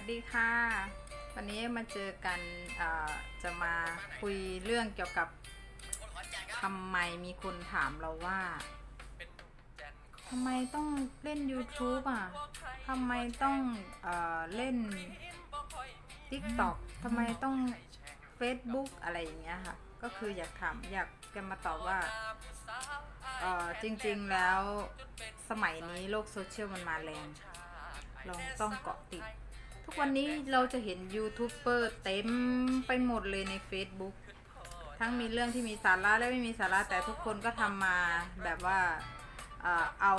วัสดีค่ะ วันนี้มาเจอกันจะมาคุยเรื่องเกี่ยวกับทำไมมีคนถามเราว่าทำไมต้องเล่น YouTube อะทำไมต้องเออเล่น TikTok ทำไมต้อง Facebook อะไรอย่างเงี้ยค่ะ ก็คืออยากถามอยากจะมาตอบว่าเออจริงๆแล้วสมัยนี้โลกโซเชียลมันมาแรง เราต้องเกาะติด ทุกวันนี้เราจะเห็นยูทูบเบอร์เต็มไปหมดเลยใน Facebook ทั้งมีเรื่องที่มีสาระและไม่มีสาระแต่ทุกคนก็ทำมาแบบว่าเอ่อเอา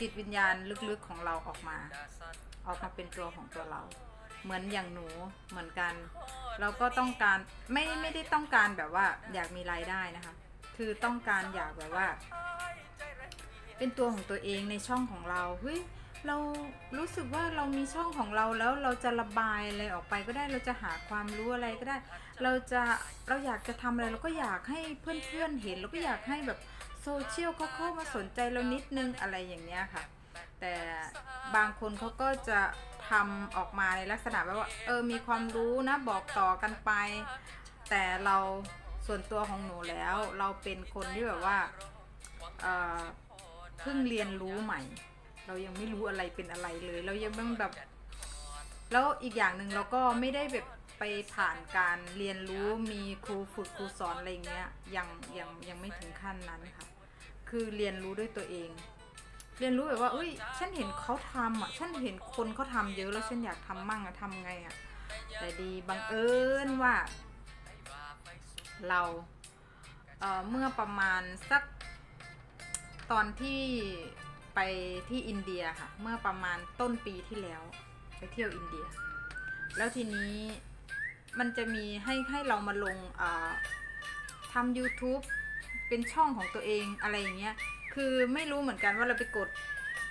จิตวิญญาณลึกๆของเราออกมา ออกมาเป็นตัวของตัวเรา เหมือนอย่างหนูเหมือนกัน เราก็ต้องการไม่ไม่ได้ต้องการแบบว่าอยากมีรายได้นะคะ คือต้องการอยากแบบว่า เป็นตัวของตัวเองในช่องของเราเฮ้ย เรารู้สึกว่าเรามีช่องของเราแล้วเราจะระบายอะไรออกไปก็ได้เราจะหาความรู้อะไรก็ได้ เราจะเราอยากจะทำอะไรเราก็อยากให้เพื่อนๆเห็นเราก็อยากให้แบบโซเชียลเขาเข้ามาสนใจเรานิดนึงอะไรอย่างเนี้ยค่ะ แต่บางคนเขาก็จะทำออกมาในลักษณะแบบว่าเออมีความรู้นะบอกต่อกันไป แต่เราส่วนตัวของหนูแล้วเราเป็นคนที่แบบว่าเอ่อเพิ่งเรียนรู้ใหม่ เรายังไม่รู้อะไรเป็นอะไรเลย เรายังไม่แบบ แล้วอีกอย่างหนึ่งเราก็ไม่ได้แบบไปผ่านการเรียนรู้มีครูฝึกครูสอนอะไรเงี้ยยังยังยังไม่ถึงขั้นนั้นค่ะ คือเรียนรู้ด้วยตัวเอง เรียนรู้แบบว่าเอ้ย ฉันเห็นเขาทำอะ ฉันเห็นคนเขาทำเยอะแล้วฉันอยากทำมั่งอะทำไงอะ แต่ดีบังเอิญว่า เราเอ่อเมื่อประมาณสักตอนที่ ไปที่อินเดียค่ะ เมื่อประมาณต้นปีที่แล้ว ไปเที่ยวอินเดีย แล้วทีนี้มันจะมีให้ให้เรามาลงเอ่อทำ YouTube เป็นช่องของตัวเองอะไรอย่างเงี้ย คือไม่รู้เหมือนกันว่าเราไปกด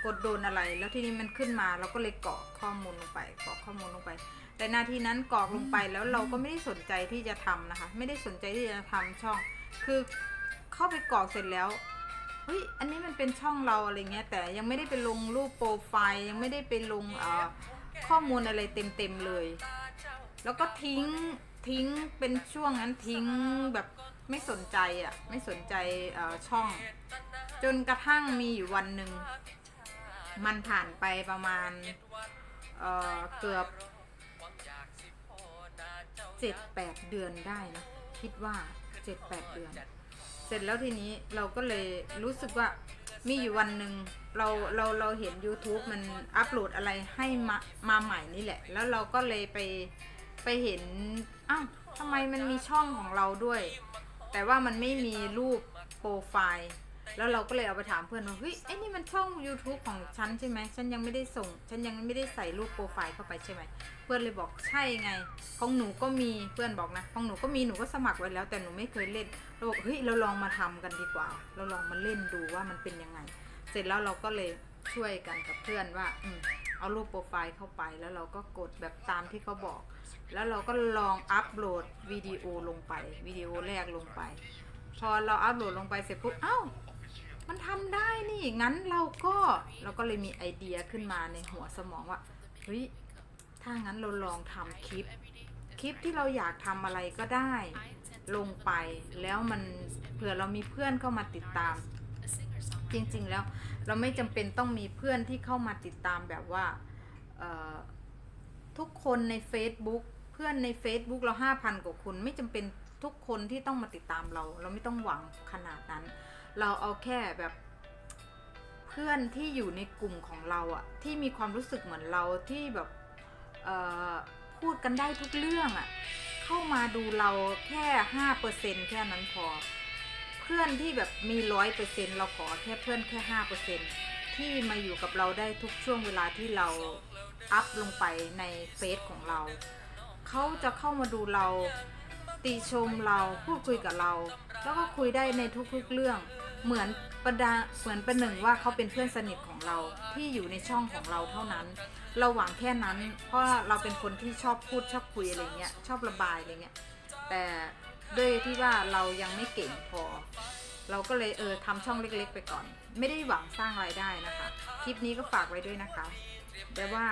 กดโดนอะไร แล้วทีนี้มันขึ้นมาเราก็เลยกรอกข้อมูลลงไปกรอกข้อมูลลงไป แต่นาทีนั้นกรอกลงไปแล้วเราก็ไม่ได้สนใจที่จะทำนะคะ ไม่ได้สนใจที่จะทำช่อง คือเข้าไปกรอกเสร็จแล้ว เฮ้ยอันนี้มันเป็นช่องเราอะไรเงี้ยแต่ยังไม่ได้ไปลงรูปโปรไฟล์ยังไม่ได้ไปลงข้อมูลอะไรเต็มๆเลย แล้วก็ทิ้งทิ้งเป็นช่วงนั้นทิ้งแบบไม่สนใจอะไม่สนใจช่อง จนกระทั่งมีอยู่วันหนึ่งมันผ่านไปประมาณเเกือบเจ็ดแปดเดือนได้นะคิดว่าเจ็ดแปดเดือน เสร็จแล้วทีนี้เราก็เลยรู้สึกว่ามีอยู่วันหนึ่งเราเราเราเห็น YouTube มันอัปโหลดอะไรให้มามาใหม่นี่แหละ แล้วเราก็เลยไปไปเห็นอ้าวทำไมมันมีช่องของเราด้วย แต่ว่ามันไม่มีรูปโปรไฟล์ แล้วเราก็เลยเอาไปถามเพื่อนว่าเฮ้ยไอ้นี่มันช่อง YouTube ของฉันใช่ไหมฉันยังไม่ได้ส่ง ฉันยังไม่ได้ใส่รูปโปรไฟล์เข้าไปใช่ไหมเพื่อนเลยบอกใช่ไง ของหนูก็มีเพื่อนบอกนะของหนูก็มีหนูก็สมัครไว้แล้ว แต่หนูไม่เคยเล่นเราบอกเฮ้ยเราลองมาทำกันดีกว่า เราลองมาเล่นดูว่ามันเป็นยังไง เสร็จแล้วเราก็เลยช่วยกันกับเพื่อนว่าอืมเอารูปโปรไฟล์เข้าไปแล้วเราก็กดแบบตามที่เขาบอก แล้วเราก็ลองอัปโหลดวิดีโอลงไปวิดีโอแรกลงไป พอเราอัปโหลดลงไปเสร็จปุ๊บเอ้า มันทำได้นี่ งั้นเราก็เราก็เลยมีไอเดียขึ้นมาในหัวสมองว่าเฮ้ยถ้างั้นเราลองทำคลิป คลิปที่เราอยากทำอะไรก็ได้ ลงไปแล้วมันเผื่อเรามีเพื่อนเข้ามาติดตาม จริงๆแล้วเราไม่จำเป็นต้องมีเพื่อนที่เข้ามาติดตามแบบว่าทุกคนใน Facebook เพื่อนใน Facebook เราห้าพันกว่าคน ไม่จำเป็นทุกคนที่ต้องมาติดตามเรา เราไม่ต้องหวังขนาดนั้น เราเอาแค่แบบ เพื่อนที่อยู่ในกลุ่มของเราอะที่มีความรู้สึกเหมือนเราที่แบบพูดกันได้ทุกเรื่องอะเข้ามาดูเราแค่ห้าเปอร์เซ็นแค่นั้นพอ เพื่อนที่แบบมีร้อยเปอร์เซ็นเราขอแค่เพื่อนแค่ห้าเปอร์เซ็นที่มาอยู่กับเราได้ทุกช่วงเวลาที่เราอัพลงไปในเฟซของเรา เขาจะเข้ามาดูเรา ติชมเราพูดคุยกับเรา แล้วก็คุยได้ในทุกๆเรื่อง เหมือนประดาเหมือนประหนึ่งว่าเขาเป็นเพื่อนสนิทของเราที่อยู่ในช่องของเราเท่านั้น เราหวังแค่นั้น เพราะเราเป็นคนที่ชอบพูดชอบคุยอะไรเงี้ยชอบระบายอะไรเงี้ยแต่ด้วยที่ว่าเรายังไม่เก่งพอ เราก็เลยเออทำช่องเล็ก ๆ ไปก่อน ไม่ได้หวังสร้างรายได้นะคะ คลิปนี้ก็ฝากไว้ด้วยนะคะแต่ว่า